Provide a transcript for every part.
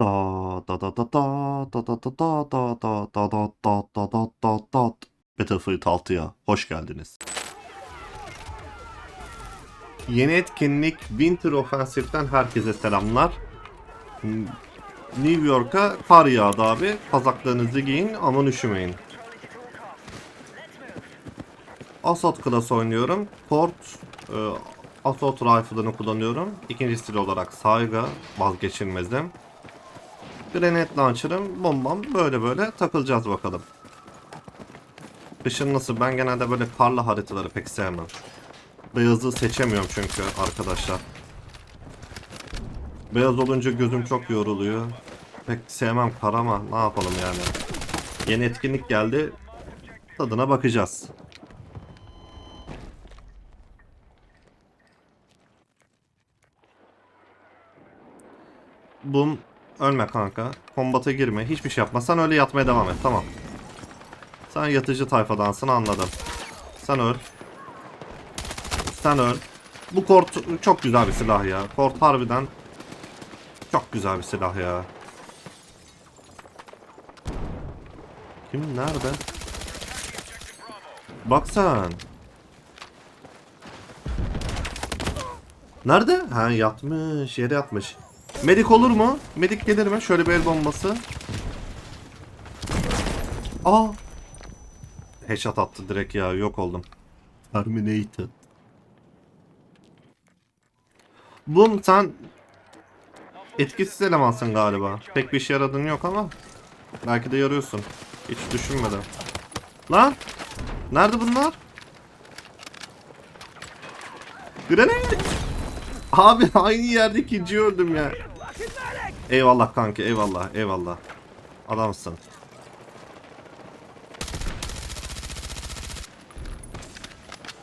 Da da da da da da da da da da da da da da da da da Battlefield 6'ya hoş geldiniz. Yeni etkinlik Winter Offensive'den herkese selamlar. New York'a kar yağdı abi. Kazaklarınızı giyin aman üşümeyin. Assault Class oynuyorum. Port e, Assault Rifle'ını kullanıyorum. İkinci stil olarak Saiga vazgeçilmezim. Grenade Launcher'ım, bombam böyle böyle takılacağız bakalım. Kışın nasıl? Ben genelde böyle karlı haritaları pek sevmem. Beyazı seçemiyorum çünkü arkadaşlar. Beyaz olunca gözüm çok yoruluyor. Pek sevmem kar ama ne yapalım yani. Yeni etkinlik geldi. Tadına bakacağız. Bum ölme kanka. Kombata girme. Hiçbir şey yapma. Sen öyle yatmaya devam et. Tamam. Sen yatıcı tayfadansın anladım. Sen öl. Sen öl. Bu kort çok güzel bir silah ya. Kort harbiden çok güzel bir silah ya. Kim nerede? Bak sen. Nerede? Ha yatmış. Yere yatmış. Medik olur mu? Medik gelir mi? Şöyle bir el bombası. Aa. Headshot attı direkt ya. Yok oldum. Terminated. Bum sen etkisiz elemansın galiba. Pek bir işe yaradığın yok ama belki de yarıyorsun. Hiç düşünmeden. Lan! Nerede bunlar? Grenade! Abi aynı yerde ikinci öldüm ya. Eyvallah kanki eyvallah eyvallah. Adamsın.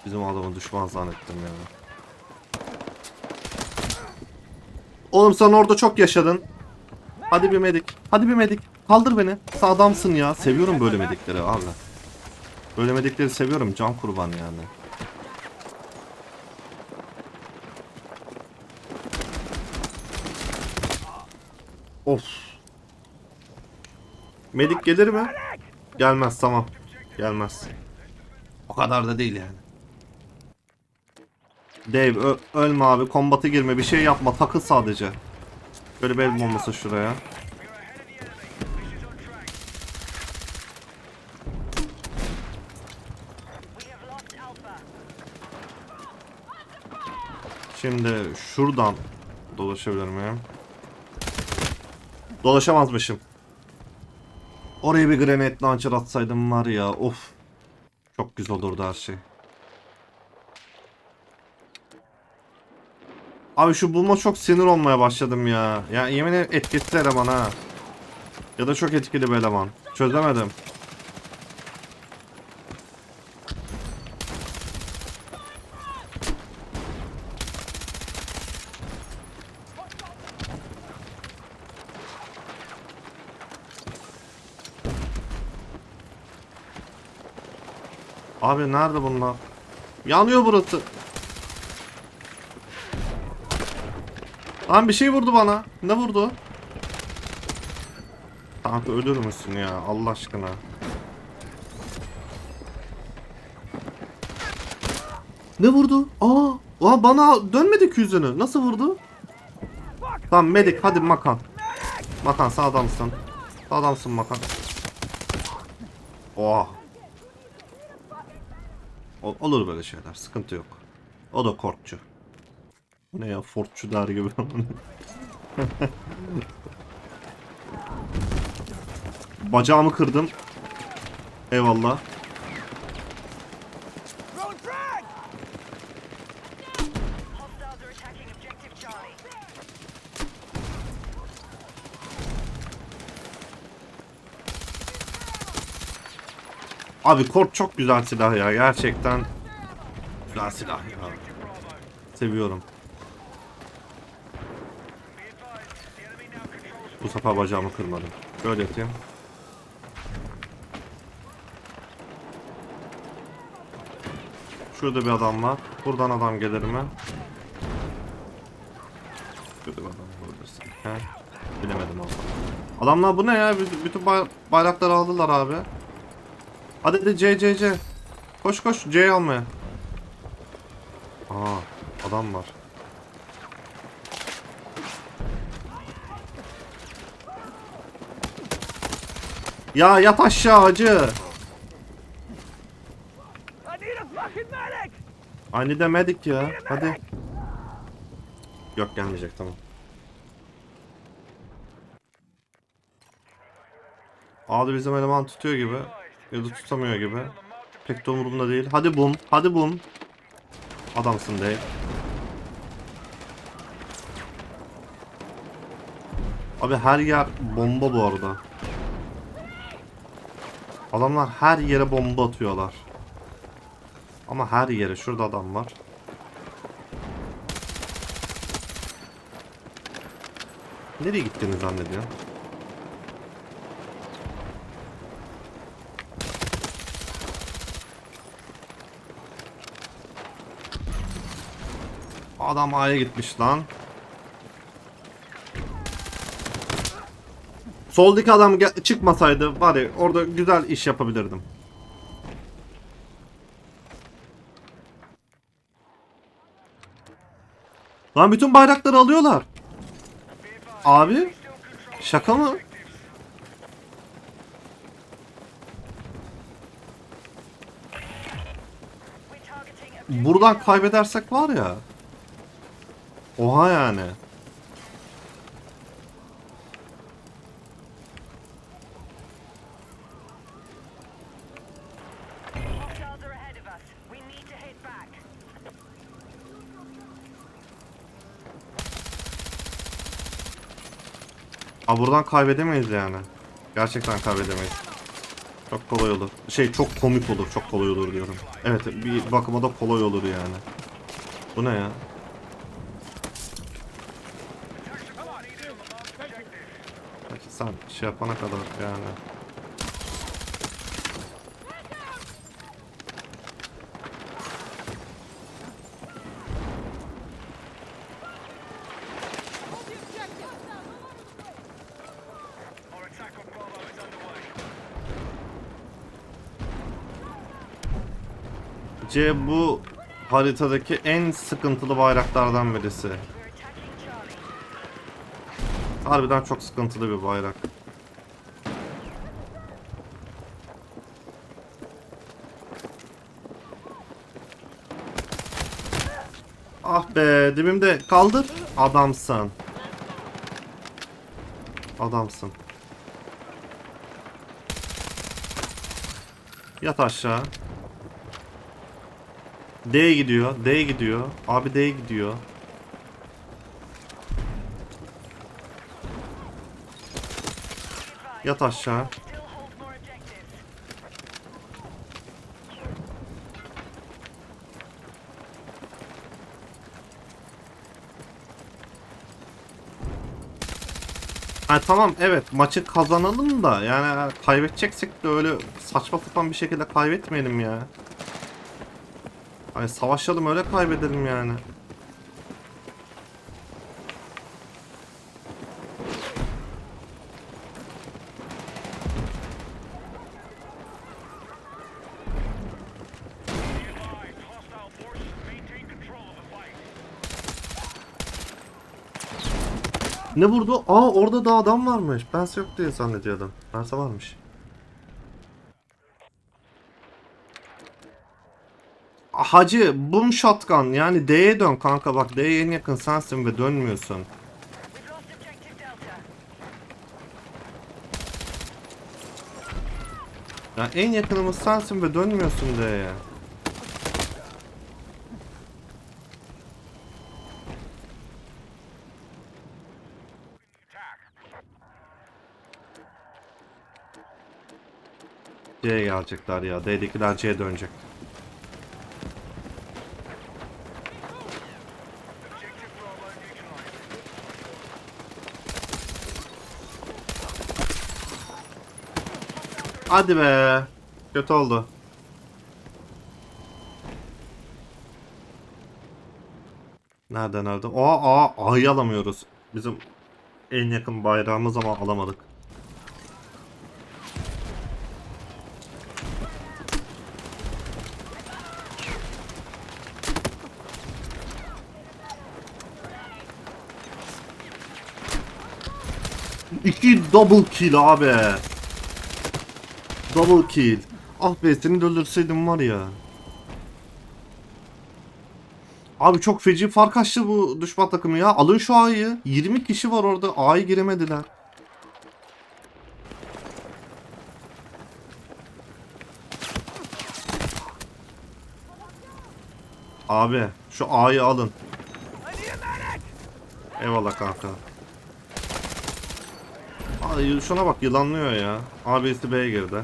Bizim adamı düşman zannettim ya. Oğlum sen orada çok yaşadın. Hadi bir medik. Hadi bir medik. Kaldır beni. Sen adamsın ya. Seviyorum böyle medikleri abi. Böyle medikleri seviyorum. Can kurban yani. Of. Medik gelir mi? Gelmez tamam. Gelmez. O kadar da değil yani. Dave ölme abi. Kombata girme. Bir şey yapma. Takıl sadece. Böyle bir el bombası şuraya. Şimdi şuradan dolaşabilir miyim? Dolaşamazmışım. Oraya bir granate launcher atsaydım var ya of. Çok güzel olurdu her şey. Abi şu bulma çok sinir olmaya başladım ya. Ya yemin ederim etkisiz eleman ha. Ya da çok etkili bir eleman. Çözemedim. Abi nerede bunlar? Yanıyor burası. Lan bir şey vurdu bana. Ne vurdu? Kanka ölür müsün ya Allah aşkına? Ne vurdu? Aa, aa bana dönmedi ki yüzünü. Nasıl vurdu? Tamam medik hadi makan. Makan sen adamsın. Sen adamsın makan. Oha. Ol- olur böyle şeyler. Sıkıntı yok. O da korkçu. Ne ya fortçu der gibi. Bacağımı kırdım. Eyvallah. Abi kort çok güzel silah ya. Gerçekten güzel silah ya. Seviyorum. Bu sefer bacağımı kırmadım. Şöyle yapayım. Şurada bir adam var. Buradan adam gelir mi? Şurada bir adam vurursun. He? Bilemedim zaman. Adamlar bu ne ya? Bütün bay- bayrakları aldılar abi. Hadi hadi C C C. Koş koş C almaya. Aa adam var. Ya yat aşağı hacı. Aynı demedik ya. Hadi. Yok gelmeyecek tamam. Abi bizim eleman tutuyor gibi. Ya da tutamıyor gibi. Pek de umurumda değil. Hadi bum. Hadi bum. Adamsın değil. Abi her yer bomba bu arada. Adamlar her yere bomba atıyorlar. Ama her yere şurada adam var. Nereye gittiğini zannediyor? Adam A'ya gitmiş lan. Soldaki adam çıkmasaydı var ya orada güzel iş yapabilirdim. Lan bütün bayrakları alıyorlar. Abi şaka mı? Buradan kaybedersek var ya. Hit back. Aa buradan kaybedemeyiz yani. Gerçekten kaybedemeyiz. Çok kolay olur. Şey çok komik olur. Çok kolay olur diyorum. Evet bir bakıma da kolay olur yani. Bu ne ya? Sen şey yapana kadar yani. C bu haritadaki en sıkıntılı bayraklardan birisi. Harbiden çok sıkıntılı bir bayrak. Ah be dibimde kaldır. Adamsın. Adamsın. Yat aşağı. D gidiyor. D gidiyor. Abi D gidiyor. Yat aşağı. Ha tamam evet maçı kazanalım da yani kaybedeceksek de öyle saçma sapan bir şekilde kaybetmeyelim ya. Hani savaşalım öyle kaybedelim yani. Ne vurdu? Aa orada da adam varmış. Bense yok diye zannediyordum. Bense varmış. Hacı boom shotgun yani D'ye dön kanka bak D'ye en yakın sensin ve dönmüyorsun. Ya en yakınımız sensin ve dönmüyorsun D'ye. C'ye gelecekler ya. D'dekiler C'ye dönecek. Hadi be. Kötü oldu. Nerede nerede? Aa, aa A'yı alamıyoruz. Bizim en yakın bayrağımız ama alamadık. İki double kill abi. Double kill. Ah be seni de öldürseydim var ya. Abi çok feci fark açtı bu düşman takımı ya. Alın şu A'yı. 20 kişi var orada. A'yı giremediler. Abi şu A'yı alın. Eyvallah kanka. Ay şuna bak yılanlıyor ya. Abisi B'ye girdi.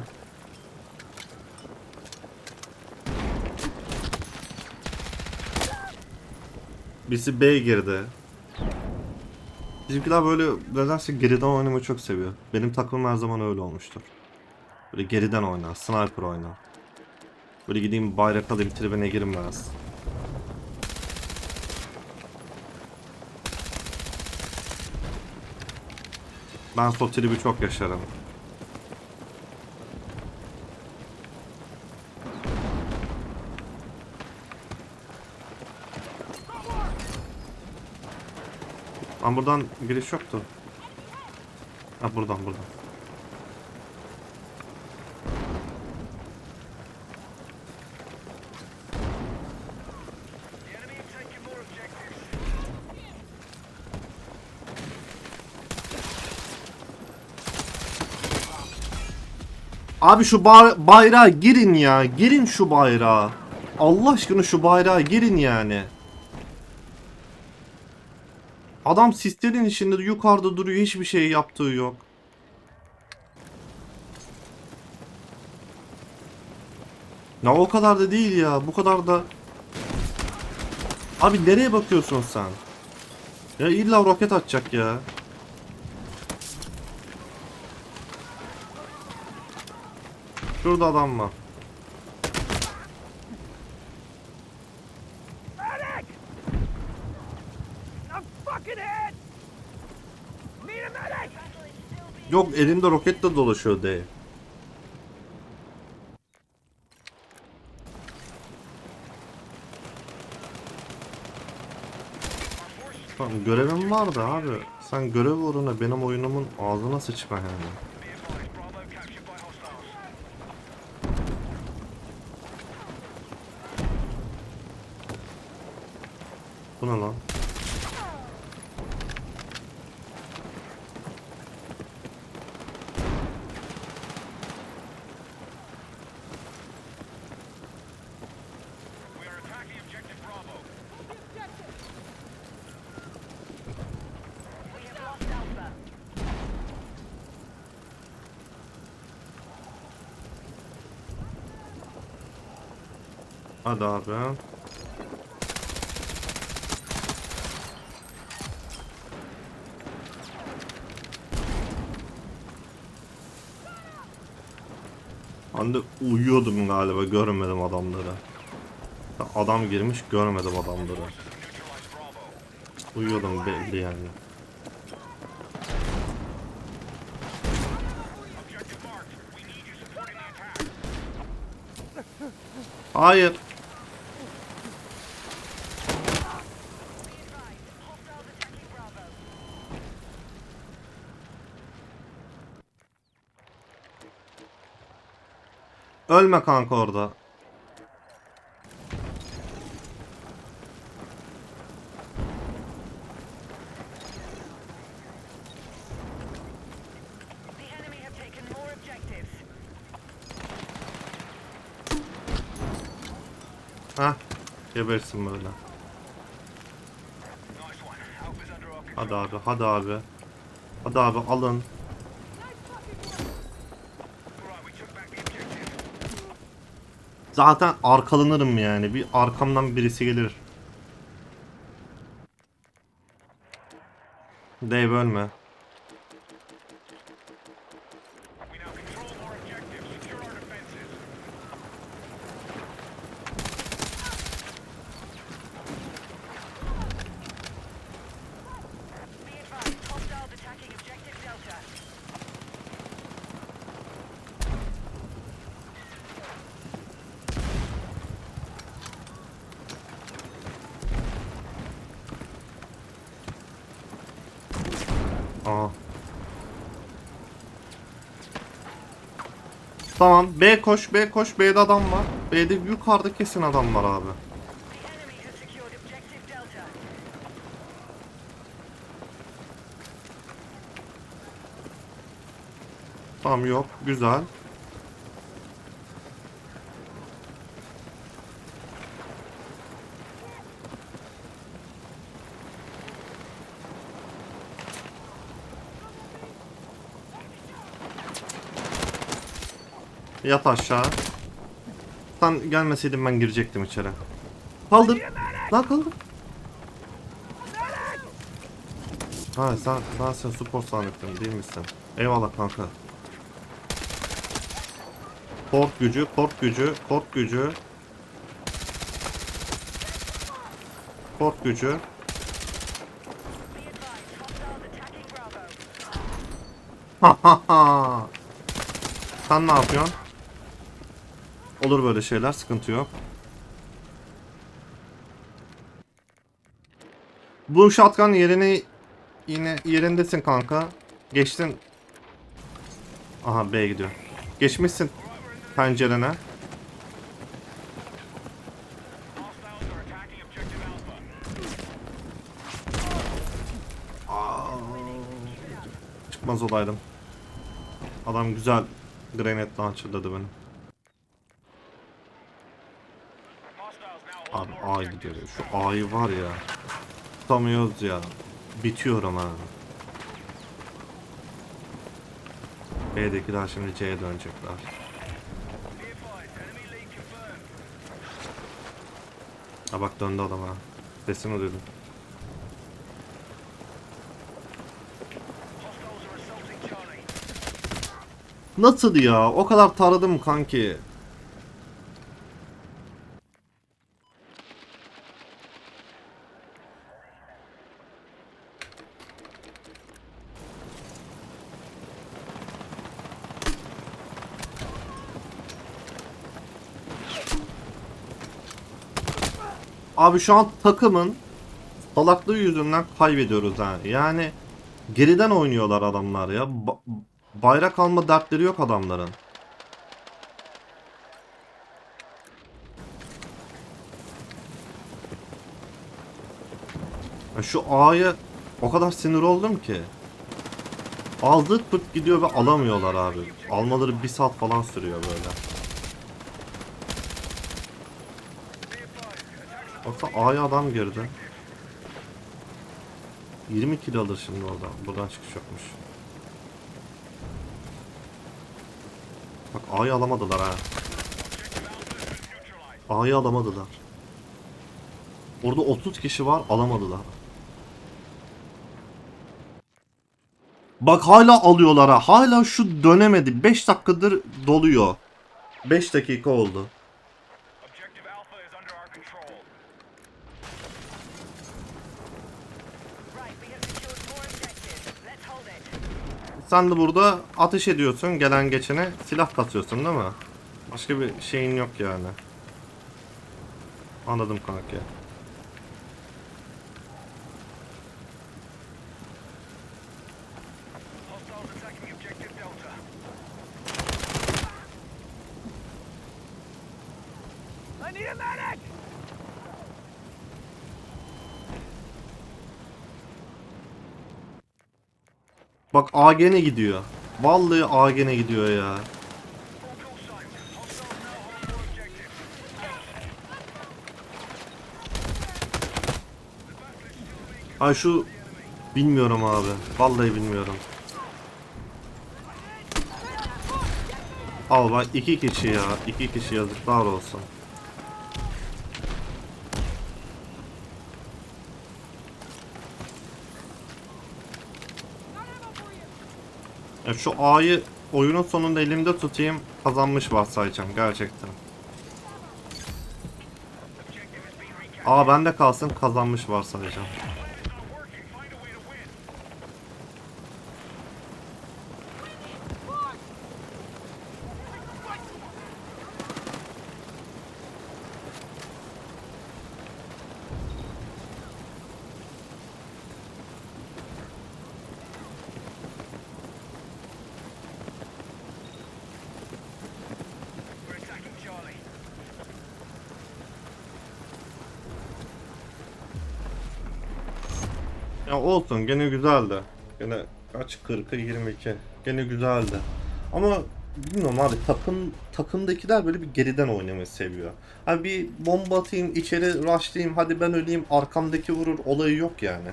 Birisi B'ye girdi. Bizimkiler böyle nedense geriden oynamayı çok seviyor. Benim takımım her zaman öyle olmuştur. Böyle geriden oynar, sniper oynar. Böyle gideyim bayrak alayım tribine girmez. Ben sol tribi çok yaşarım. Lan buradan giriş yoktu. Ha buradan buradan. Abi şu ba- bayrağa girin ya. Girin şu bayrağa. Allah aşkına şu bayrağa girin yani. Adam sislerin içinde yukarıda duruyor. Hiçbir şey yaptığı yok. Ya o kadar da değil ya. Bu kadar da... Abi nereye bakıyorsun sen? Ya illa roket atacak ya. Şurada adam var. Yok elinde roketle dolaşıyor Dave. Tamam görevim vardı abi. Sen görev uğruna benim oyunumun ağzına sıçma yani. Hadi abi. Ben de uyuyordum galiba görmedim adamları. Adam girmiş görmedim adamları. Uyuyordum belli yani. Objective Ölme kanka orada. Heh. Gebersin böyle. Hadi abi, hadi abi. Hadi abi alın. Zaten arkalanırım yani. Bir arkamdan birisi gelir. Dave ölme. Aa. Tamam B koş B koş B'de adam var. B'de yukarıda kesin adam var abi. Tamam yok güzel. Yat aşağı. Sen gelmeseydin ben girecektim içeri. Kaldır. Lan kaldır. Ha sen ben sen spor zannettim değil misin? Eyvallah kanka. Port gücü, port gücü, port gücü. Port gücü. Ha ha ha. Sen ne yapıyorsun? Olur böyle şeyler, sıkıntı yok. Bu shotgun yerini yine yerindesin kanka. Geçtin. Aha B gidiyor. Geçmişsin pencerene. Alpha. Çıkmaz olaydım. Adam güzel granate launcherladı beni. A gidiyor. Şu A'yı var ya. Tutamıyoruz ya. Bitiyor ama. B'dekiler şimdi C'ye dönecekler. Ha bak döndü adam ha. Sesini duydum. Nasıl ya? O kadar taradım kanki. Abi şu an takımın salaklığı yüzünden kaybediyoruz ha. Yani geriden oynuyorlar adamlar ya. Ba- bayrak alma dertleri yok adamların. Şu A'ya o kadar sinir oldum ki. Aldık pırt gidiyor ve alamıyorlar abi. Almaları bir saat falan sürüyor böyle. Yoksa A'ya adam girdi. 20 kill alır şimdi oradan. Buradan çıkış yokmuş. Bak A'yı alamadılar ha. A'yı alamadılar. Orada 30 kişi var alamadılar. Bak hala alıyorlar ha. Hala şu dönemedi. 5 dakikadır doluyor. 5 dakika oldu. Sen de burada ateş ediyorsun gelen geçene silah katıyorsun değil mi? Başka bir şeyin yok yani. Anladım kanka. Bak A gene gidiyor. Vallahi A gene gidiyor ya. Ay şu bilmiyorum abi. Vallahi bilmiyorum. Al bak iki kişi ya. iki kişi yazıklar olsun. Ya şu A'yı oyunun sonunda elimde tutayım kazanmış varsayacağım gerçekten. A bende kalsın kazanmış varsayacağım. Olsun gene güzeldi. Gene kaç 40'a 22. Gene güzeldi. Ama bilmiyorum abi takım takımdakiler böyle bir geriden oynamayı seviyor. Hani bir bomba atayım, içeri rushlayayım, hadi ben öleyim, arkamdaki vurur olayı yok yani.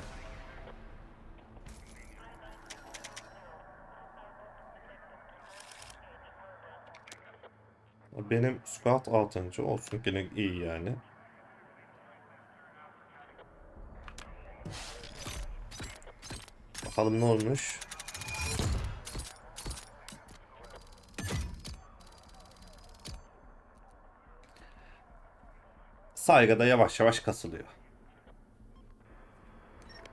Benim squad 6. olsun gene iyi yani. Bakalım ne olmuş. Saygıda yavaş yavaş kasılıyor.